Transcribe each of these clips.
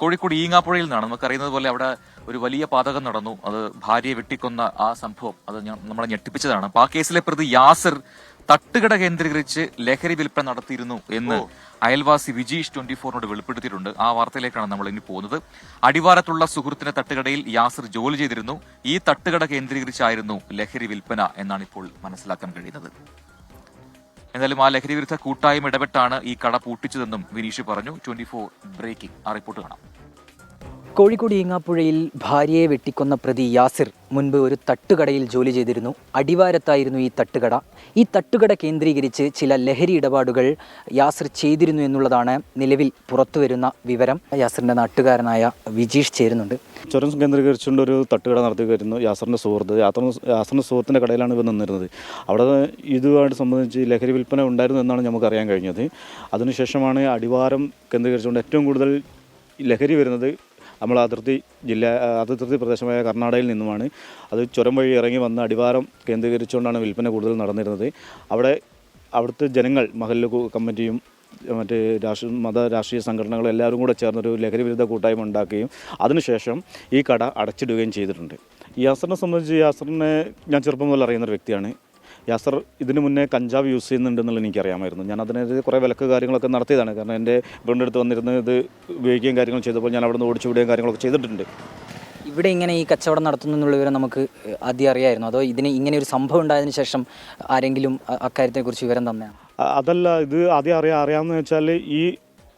കോഴിക്കോട് ഈങ്ങാപ്പുഴയിൽ നിന്നാണ്. നമുക്കറിയുന്നത് പോലെ അവിടെ ഒരു വലിയ പാതകം നടന്നു. അത് ഭാര്യയെ വെട്ടിക്കൊന്ന ആ സംഭവം അത് നമ്മളെ ഞെട്ടിപ്പിച്ചതാണ്. അപ്പൊ ആ കേസിലെ പ്രതി യാസിർ തട്ടുകട കേന്ദ്രീകരിച്ച് ലഹരി വിൽപ്പന നടത്തിയിരുന്നു എന്ന് അയൽവാസി വിജീഷ് ട്വന്റി ഫോറിനോട് വെളിപ്പെടുത്തിയിട്ടുണ്ട്. ആ വാർത്തയിലേക്കാണ് നമ്മൾ ഇനി പോകുന്നത്. അടിവാരത്തുള്ള സുഹൃത്തിന്റെ തട്ടുകടയിൽ യാസിർ ജോലി ചെയ്തിരുന്നു. ഈ തട്ടുകട കേന്ദ്രീകരിച്ചായിരുന്നു ലഹരി വിൽപ്പന എന്നാണ് ഇപ്പോൾ മനസ്സിലാക്കാൻ കഴിയുന്നത്. എന്തായാലും ആ ലഹരി വിരുദ്ധ കൂട്ടായ്മ ഇടപെട്ടാണ് ഈ കട പൂട്ടിച്ചതെന്നും വിനീഷ് പറഞ്ഞു. ട്വന്റി ഫോർ ബ്രേക്കിംഗ് ആ റിപ്പോർട്ട് കാണാം. കോഴിക്കോട് ഈങ്ങാപ്പുഴയിൽ ഭാര്യയെ വെട്ടിക്കൊന്ന പ്രതി യാസിർ മുൻപ് ഒരു തട്ടുകടയിൽ ജോലി ചെയ്തിരുന്നു. അടിവാരത്തായിരുന്നു ഈ തട്ടുകട. ഈ തട്ടുകട കേന്ദ്രീകരിച്ച് ചില ലഹരി ഇടപാടുകൾ യാസിർ ചെയ്തിരുന്നു എന്നുള്ളതാണ് നിലവിൽ പുറത്തുവരുന്ന വിവരം. യാസിറിന്റെ നാട്ടുകാരനായ വിജീഷ് ചേരുന്നുണ്ട്. ചുരം കേന്ദ്രീകരിച്ചുകൊണ്ട് ഒരു തട്ടുകട നടത്തി വരുന്നു യാസറിന്റെ സുഹൃത്ത് യാസറിന്റെ സുഹൃത്തിന്റെ കടയിലാണ് ഇവ നിന്നിരുന്നത്. അവിടെ ഇതുമായിട്ട് സംബന്ധിച്ച് ലഹരി വിൽപ്പന ഉണ്ടായിരുന്നു എന്നാണ് നമുക്ക് അറിയാൻ കഴിഞ്ഞത്. അതിനുശേഷമാണ് അടിവാരം കേന്ദ്രീകരിച്ചുകൊണ്ട് ഏറ്റവും കൂടുതൽ ലഹരി വരുന്നത് നമ്മൾ അതിർത്തി ജില്ല അതിർത്തി പ്രദേശമായ കർണാടകയിൽ നിന്നുമാണ്. അത് ചുരം വഴി ഇറങ്ങി വന്ന് അടിവാരം കേന്ദ്രീകരിച്ചുകൊണ്ടാണ് വിൽപ്പന കൂടുതൽ നടന്നിരുന്നത്. അവിടെ അവിടുത്തെ ജനങ്ങൾ മഹല്ല കമ്മിറ്റിയും മറ്റ് രാഷ്ട്രീയ മത രാഷ്ട്രീയ സംഘടനകളും എല്ലാവരും കൂടെ ചേർന്നൊരു ലഹരി വിരുദ്ധ കൂട്ടായ്മ ഉണ്ടാക്കുകയും അതിനുശേഷം ഈ കട അടച്ചിടുകയും ചെയ്തിട്ടുണ്ട്. ഈ യാസറിനെ സംബന്ധിച്ച് യാസറിനെ ഞാൻ ചെറുപ്പം മുതൽ അറിയുന്ന ഒരു വ്യക്തിയാണ്. യാസർ ഇതിനു മുന്നേ കഞ്ചാവ് യൂസ് ചെയ്യുന്നുണ്ടെന്നുള്ളത് എനിക്കറിയാമായിരുന്നു. ഞാൻ അതിനെതിരെ കുറേ വിലക്ക് കാര്യങ്ങളൊക്കെ നടത്തിയതാണ്. കാരണം എന്റെ ബ്രണ്ട് അടുത്ത് വന്നിരുന്ന് ഇത് ഉപയോഗിക്കുകയും കാര്യങ്ങൾ ചെയ്തപ്പോൾ ഞാൻ അവിടെ നിന്ന് ഓടിച്ചു വിടുകയും കാര്യങ്ങളൊക്കെ ചെയ്തിട്ടുണ്ട്. ഇവിടെ ഇങ്ങനെ ഈ കച്ചവടം നടത്തുന്നു എന്നുള്ള വിവരം നമുക്ക് ആദ്യം അറിയായിരുന്നു. അതോ ഇതിന് ഇങ്ങനെ ഒരു സംഭവം ഉണ്ടായതിനു ശേഷം ആരെങ്കിലും അക്കാര്യത്തെക്കുറിച്ച് വിവരം തന്നെയാണ്? അതല്ല ഇത് ആദ്യം അറിയാം അറിയാമെന്ന് വെച്ചാൽ ഈ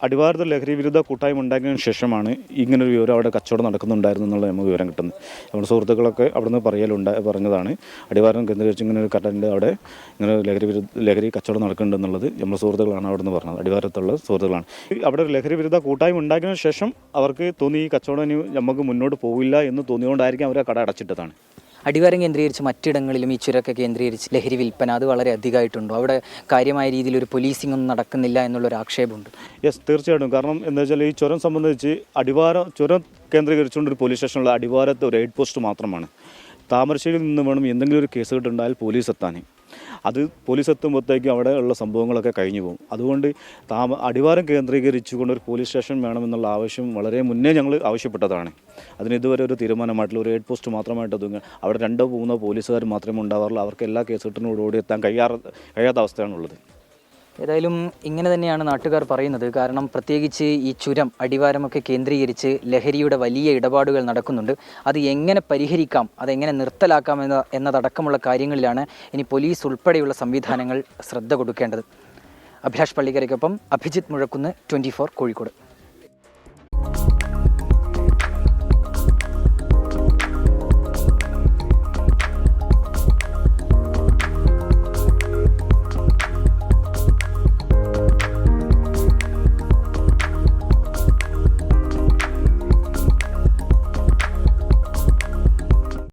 അടിവാരത്തിൽ ലഹരി വിരുദ്ധ കൂട്ടായ്മ ഉണ്ടാക്കിയതിനു ശേഷമാണ് ഇങ്ങനൊരു വിവരം അവിടെ കച്ചവടം നടക്കുന്നുണ്ടായിരുന്നു എന്നുള്ള നമുക്ക് വിവരം കിട്ടുന്നത്. നമ്മുടെ സുഹൃത്തുക്കളൊക്കെ അവിടുന്ന് പറയലുണ്ട പറഞ്ഞതാണ്. അടിവാരം കേന്ദ്രീകരിച്ച് ഇങ്ങനെ ഒരു കടലിന്റെ അവിടെ ഇങ്ങനെ ലഹരി വിരുദ്ധ ലഹരി കച്ചവടം നടക്കുന്നുണ്ടെന്നുള്ളത് നമ്മുടെ സുഹൃത്തുക്കളാണ് അവിടെ നിന്ന് പറഞ്ഞത്. അടിവാരത്തുള്ള സുഹൃത്തുക്കളാണ്. അവിടെ ഒരു ലഹരി വിരുദ്ധ കൂട്ടായ്മ ഉണ്ടാക്കിയതിനു ശേഷം അവർക്ക് തോന്നി ഈ കച്ചവടം ഇനി നമുക്ക് മുന്നോട്ട് പോവില്ല എന്ന് തോന്നിയുകൊണ്ടായിരിക്കും അവർ ആ കട അടച്ചിട്ടതാണ്. അടിവാരം കേന്ദ്രീകരിച്ച് മറ്റിടങ്ങളിലും ഈ ചുരമൊക്കെ കേന്ദ്രീകരിച്ച് ലഹരി വിൽപ്പന അത് വളരെ അധികമായിട്ടുണ്ടോ? അവിടെ കാര്യമായ രീതിയിൽ ഒരു പോലീസിംഗ് ഒന്നും നടക്കുന്നില്ല എന്നുള്ളൊരു ആക്ഷേപമുണ്ട്. യെസ് തീർച്ചയായിട്ടും. കാരണം എന്താ വെച്ചാൽ ഈ ചുരം സംബന്ധിച്ച് അടിവാരം ചുരം കേന്ദ്രീകരിച്ചുകൊണ്ട് ഒരു പോലീസ് സ്റ്റേഷനുള്ള അടിവാരത്തെ ഒരു എയ്ഡ് പോസ്റ്റ് മാത്രമാണ്. താമരശ്ശേരിയിൽ നിന്ന് വേണം എന്തെങ്കിലും ഒരു കേസ് കിട്ടുണ്ടായാൽ പോലീസ് എത്താൻ. അത് പോലീസ് എത്തുമ്പോഴത്തേക്കും അവിടെ ഉള്ള സംഭവങ്ങളൊക്കെ കഴിഞ്ഞു പോകും. അതുകൊണ്ട് താമ അടിവാരം കേന്ദ്രീകരിച്ചുകൊണ്ട് ഒരു പോലീസ് സ്റ്റേഷൻ വേണമെന്നുള്ള ആവശ്യം വളരെ മുന്നേ ഞങ്ങൾ ആവശ്യപ്പെട്ടതാണ്. അതിന് ഇതുവരെ ഒരു തീരുമാനമായിട്ടുള്ള ഒരു ഹെഡ് പോസ്റ്റ് മാത്രമായിട്ട് ഒതുങ്ങുക അവിടെ രണ്ടോ മൂന്നോ പോലീസുകാർ മാത്രമേ ഉണ്ടാവാറുള്ളൂ. അവർക്ക് എല്ലാ കേസ് എത്താൻ കഴിയാറ കഴിയാത്ത അവസ്ഥയാണുള്ളത്. ഏതായാലും ഇങ്ങനെ തന്നെയാണ് നാട്ടുകാർ പറയുന്നത്. കാരണം പ്രത്യേകിച്ച് ഈ ചുരം അടിവാരമൊക്കെ കേന്ദ്രീകരിച്ച് ലഹരിയുടെ വലിയ ഇടപാടുകൾ നടക്കുന്നുണ്ട്. അത് എങ്ങനെ പരിഹരിക്കാം അതെങ്ങനെ നിർത്തലാക്കാം എന്ന എന്നതടക്കമുള്ള കാര്യങ്ങളിലാണ് ഇനി പോലീസ് ഉൾപ്പെടെയുള്ള സംവിധാനങ്ങൾ ശ്രദ്ധ കൊടുക്കേണ്ടത്. അഭിലാഷ് പള്ളിക്കരയ്ക്കൊപ്പം അഭിജിത്ത് മുഴക്കുന്ന് ട്വന്റി കോഴിക്കോട്.